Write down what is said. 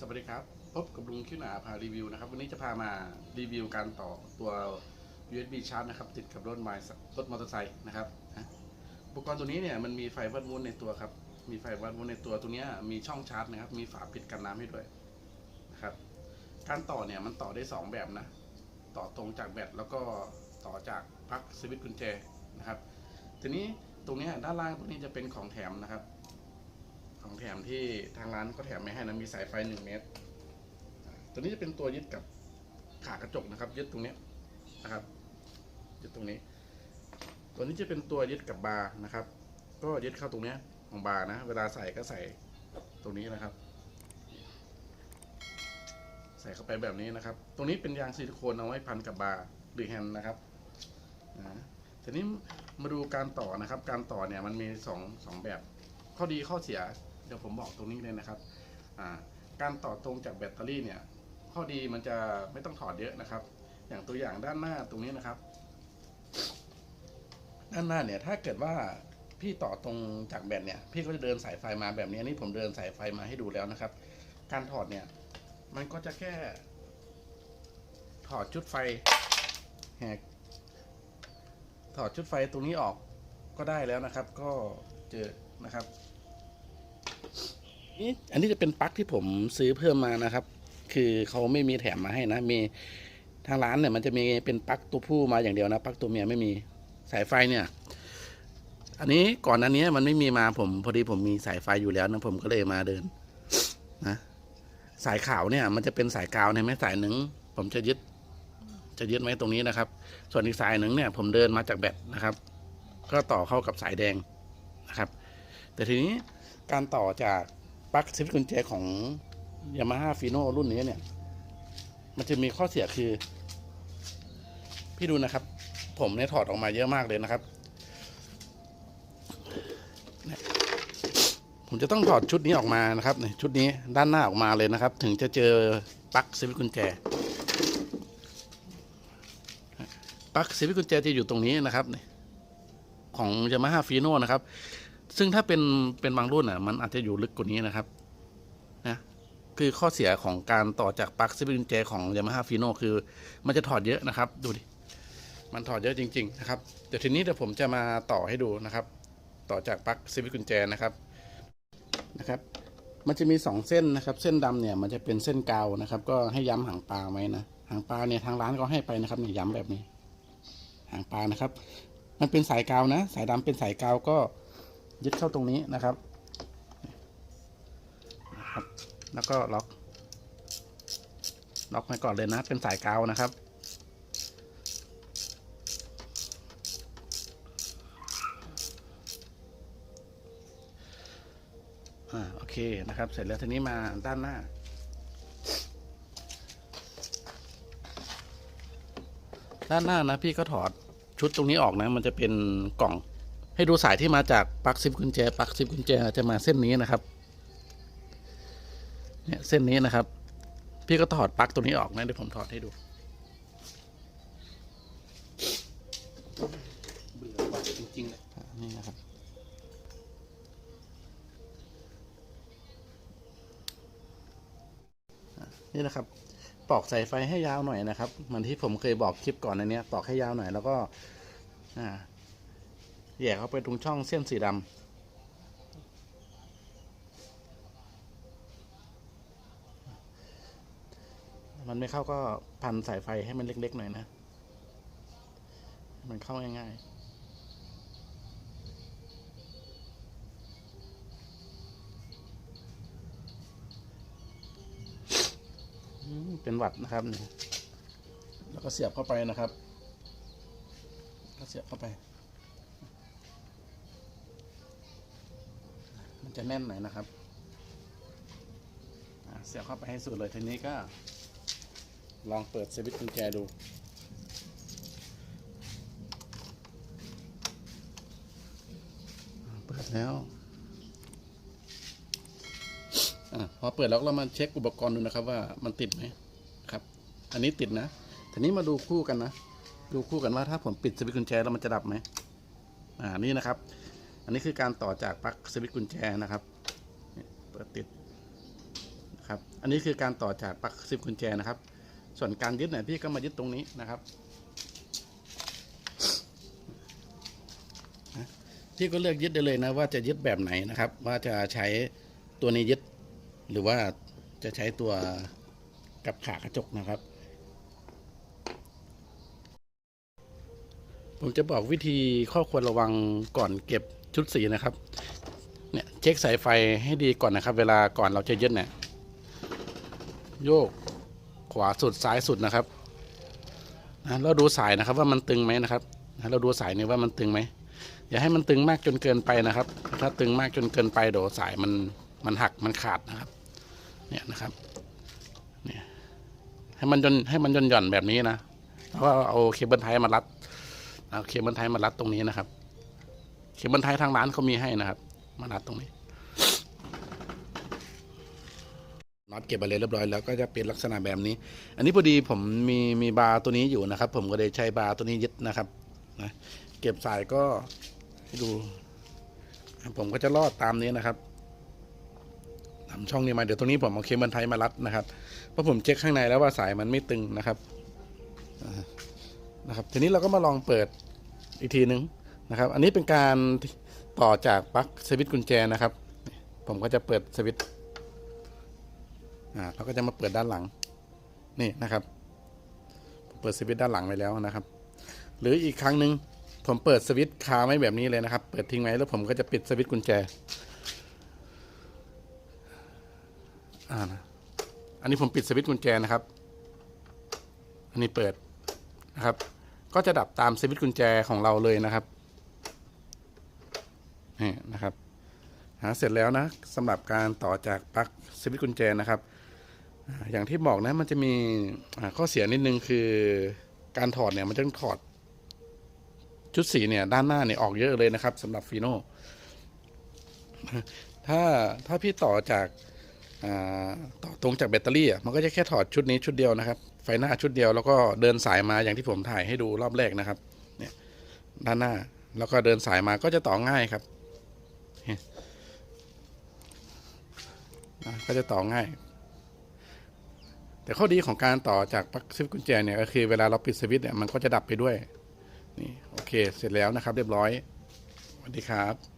สวัสดีครับ พบกับลุงคิวหนาพารีวิวนะครับ วันนี้จะพามารีวิวการต่อตัว USB ชาร์จนะครับ ติดกับรถมายรถมอเตอร์ไซค์นะครับอุปกรณ์ตัวนี้เนี่ยมันมีไฟวัดโวลในตัวครับ มีไฟวัดโวลในตัวตัวนี้มีช่องชาร์จนะครับ มีฝาปิดกันน้ำให้ด้วยนะครับ การต่อเนี่ยมันต่อได้สองแบบนะ ต่อตรงจากแบตแล้วก็ต่อจากปลั๊กสวิตช์กุญแจนะครับ ทีนี้ตรงนี้ด้านล่างตรงนี้จะเป็นของแถมนะครับ ของแถมที่ทางร้านก็แถมไม่ให้นะมีสายไฟหนึ่งเมตร ตัวนี้จะเป็นตัวยึดกับขากระจกนะครับ ยึดตรงนี้นะครับ ยึดตรงนี้ ตัวนี้จะเป็นตัวยึดกับบาร์นะครับ ก็ยึดเข้าตรงนี้ของบาร์นะ เวลาใส่ก็ใส่ตรงนี้นะครับ ใส่เข้าไปแบบนี้นะครับ ตรงนี้เป็นยางซิลิโคนเอาไว้พันกับบาร์หรือแฮนด์นะครับนะทีนี้มาดูการต่อนะครับ การต่อเนี่ยมันมีสองสองแบบข้อดีข้อเสีย เดี๋ยวผมบอกตรงนี้เลยนะครับการต่อตรงจากแบตเตอรี่เนี่ยข้อดีมันจะไม่ต้องถอดเยอะนะครับ อย่างตัวอย่างด้านหน้าตรงนี้นะครับ ด้านหน้าเนี่ยถ้าเกิดว่าพี่ต่อตรงจากแบตเนี่ยพี่ก็จะเดินสายไฟมาแบบนี้อันนี้ผมเดินสายไฟมาให้ดูแล้วนะครับ การถอดเนี่ยมันก็จะแค่ ถอดชุดไฟแหกถอดชุดไฟตรงนี้ออกก็ได้แล้วนะครับ ก็เจอนะครับ อันนี้จะเป็นปลั๊กที่ผมซื้อเพิ่มมานะครับ คือเขาไม่มีแถมมาให้นะ มีทางร้านเนี่ยมันจะมีเป็นปลั๊กตัวผู้มาอย่างเดียวนะปลั๊กตัวเมียไม่มีสายไฟเนี่ย อันนี้ก่อนอันนี้มันไม่มีมาผม พอดีผมมีสายไฟอยู่แล้วนะผมก็เลยมาเดินนะสายขาวเนี่ย มันจะเป็นสายกาวเนี่ยไหมสายหนึ่งผมจะยึด จะยึดไว้ตรงนี้นะครับ ส่วนอีกสายหนึ่งเนี่ย ผมเดินมาจากแบตนะครับ ก็ต่อเข้ากับสายแดงนะครับ แต่ทีนี้ การต่อจากปลั๊กสวิตช์กุญแจของ Yamaha Fino รุ่นนี้เนี่ย มันจะมีข้อเสียคือ พี่ดูนะครับ ผมเนี่ยถอดออกมาเยอะมากเลยนะครับ ผมจะต้องถอดชุดนี้ออกมานะครับนี่ชุดนี้ด้านหน้าออกมาเลยนะครับ ถึงจะเจอปลั๊กสวิตช์กุญแจปลั๊กสวิตช์กุญแจจะอยู่ตรงนี้นะครับนี่ของ Yamaha Fino นะครับ ซึ่งถ้าเป็นเป็นบางรุ่นอะ มันอาจจะอยู่ลึกกว่านี้นะครับนะคือข้อเสียของการต่อจากปลั๊กสวิตช์กุญแจของ Yamaha Fino คือ มันจะถอดเยอะนะครับ ดูดิ มันถอดเยอะจริง ๆ นะครับ เดี๋ยวทีนี้เดี๋ยวผมจะมาต่อให้ดูนะครับ ต่อจากปลั๊กสวิตช์กุญแจนะครับนะครับ มันจะมีสองเส้นนะครับ เส้นดำเนี่ยมันจะเป็นเส้นกาวนะครับ ก็ให้ย้ำหางปลาไว้นะหางปลาเนี่ยทางร้านก็ให้ไปนะครับเนี่ยย้ำแบบนี้ หางปลานะครับ มันเป็นสายกาวนะ สายดำเป็นสายกาวก็ ยึดเข้าตรงนี้นะครับนะครับ แล้วก็ล็อก ล็อกไว้ก่อนเลยนะ เป็นสายกาวนะครับ อ่า โอเคนะครับ เสร็จแล้วทีนี้มาด้านหน้าด้านหน้านะพี่ก็ถอดชุดตรงนี้ออกนะ มันจะเป็นกล่อง ให้ดูสายที่มาจากปลั๊กซิปกุญแจปลั๊กซิปกุญแจจะมาเส้นนี้นะครับ เนี่ยเส้นนี้นะครับ พี่ก็ถอดปลั๊กตัวนี้ออกนะเดี๋ยวผมถอดให้ดูเบื่อว่ะจริงๆเลยนี่นะครับนี่นะครับปอกสายไฟให้ยาวหน่อยนะครับเหมือนที่ผมเคยบอกคลิปก่อนในนี้ปอกให้ยาวหน่อยแล้วก็อ่า แย่เข้าไปตรงช่องเส้นสีดำมันไม่เข้าก็พันสายไฟให้มันเล็ก ๆ หน่อยนะ มันเข้าง่าย ๆเป็นหวัดนะครับ แล้วก็เสียบเข้าไปนะครับ ก็เสียบเข้าไป มันจะแน่นหน่อยนะครับเสียบเข้าไปให้สุดเลยทีนี้ก็ ลองเปิดสวิตช์กุญแจดู เปิดแล้วอพอเปิดแล้วเรามาเช็คอุปกรณ์ดูนะครับ ว่ามันติดไหมครับ อันนี้ติดนะทีนี้มาดูคู่กันนะ ดูคู่กันว่าถ้าผมปิดสวิตช์กุญแจแล้วมันจะดับไหมอ่านี่นะครับ อันนี้คือการต่อจากปลั๊กสวิตช์กุญแจนะครับเปิดติดนะครับอันนี้คือการต่อจากปลั๊กซิปกุญแจนะครับ ส่วนการยึดเนี่ยพี่ก็มายึดตรงนี้นะครับพี่ก็เลือกยึดได้เลยนะว่าจะยึดแบบไหนนะครับ ว่าจะใช้ตัวนี้ยึด หรือว่าจะใช้ตัวกับขากระจกนะครับ ผมจะบอกวิธีข้อควรระวังก่อนเก็บ ชุดสีนะครับ เนี่ยเช็คสายไฟให้ดีก่อนนะครับ เวลาก่อนเราจะยึดเนี่ยโยกขวาสุดซ้ายสุดนะครับนะเราดูสายนะครับว่ามันตึงไหมนะครับนะเราดูสายเนี่ยว่ามันตึงไหมอย่าให้มันตึงมากจนเกินไปนะครับ ถ้าตึงมากจนเกินไปเดี๋ยวสายมันมันหักมันขาดนะครับ เนี่ยนะครับเนี่ยให้มันยนให้มันย่นหย่อนแบบนี้นะแล้วก็เอาเคเบิลไทยมารัดเอาเคเบิลไทยมารัดตรงนี้นะครับ เคเบิลไทยทางร้านเขามีให้นะครับ มารัดตรงนี้น็อตเก็บไปเลยเรียบร้อยแล้วก็จะเป็นลักษณะแบบนี้ อันนี้พอดีผมมีมีบาร์ตัวนี้อยู่นะครับ ผมก็เลยใช้บาร์ตัวนี้ยึดนะครับนะเก็บสายก็ให้ดู ผมก็จะลอดตามนี้นะครับทำช่องนี้มาเดี๋ยวตรงนี้ผมเอาเคเบิลไทยมารัดนะครับเพราะผมเช็คข้างในแล้วว่าสายมันไม่ตึงนะครับนะครับ ทีนี้เราก็มาลองเปิดอีกทีหนึ่ง นะครับ อันนี้เป็นการต่อจากปลั๊กสวิตช์กุญแจนะครับ ผมก็จะเปิดสวิตช์อ่าเราก็จะมาเปิดด้านหลังนี่นะครับ เปิดสวิตช์ด้านหลังไว้แล้วนะครับ หรืออีกครั้งหนึ่งผมเปิดสวิตช์คาไว้แบบนี้เลยนะครับ เปิดทิ้งไว้แล้วผมก็จะปิดสวิตช์กุญแจอ่านะอันนี้ผมปิดสวิตช์กุญแจนะครับ อันนี้เปิดนะครับ ก็จะดับตามสวิตช์กุญแจของเราเลยนะครับ นี่นะครับ หาเสร็จแล้วนะสำหรับการต่อจากปลั๊กสวิตช์กุญแจนะครับ อย่างที่บอกนะมันจะมีข้อเสียนิดนึงคือการถอดเนี่ยมันจะต้องถอด ชุดสีเนี่ย ด้านหน้าเนี่ยออกเยอะเลยนะครับสำหรับฟีโน่ถ้าถ้าพี่ต่อจากต่อตรงจากแบตเตอรี่อะมันก็จะแค่ถอดชุดนี้ชุดเดียวนะครับ ไฟหน้าชุดเดียวแล้วก็เดินสายมาอย่างที่ผมถ่ายให้ดูรอบแรกนะครับ เนี่ยด้านหน้าแล้วก็เดินสายมาก็จะต่อง่ายครับเนี่ยอะ ก็จะต่อง่าย แต่ข้อดีของการต่อจากปลั๊กซิฟกุญแจเนี่ยก็คือเวลาเราปิดสวิตช์เนี่ยมันก็จะดับไปด้วย นี่โอเค เสร็จแล้วนะครับ เรียบร้อยสวัสดีครับ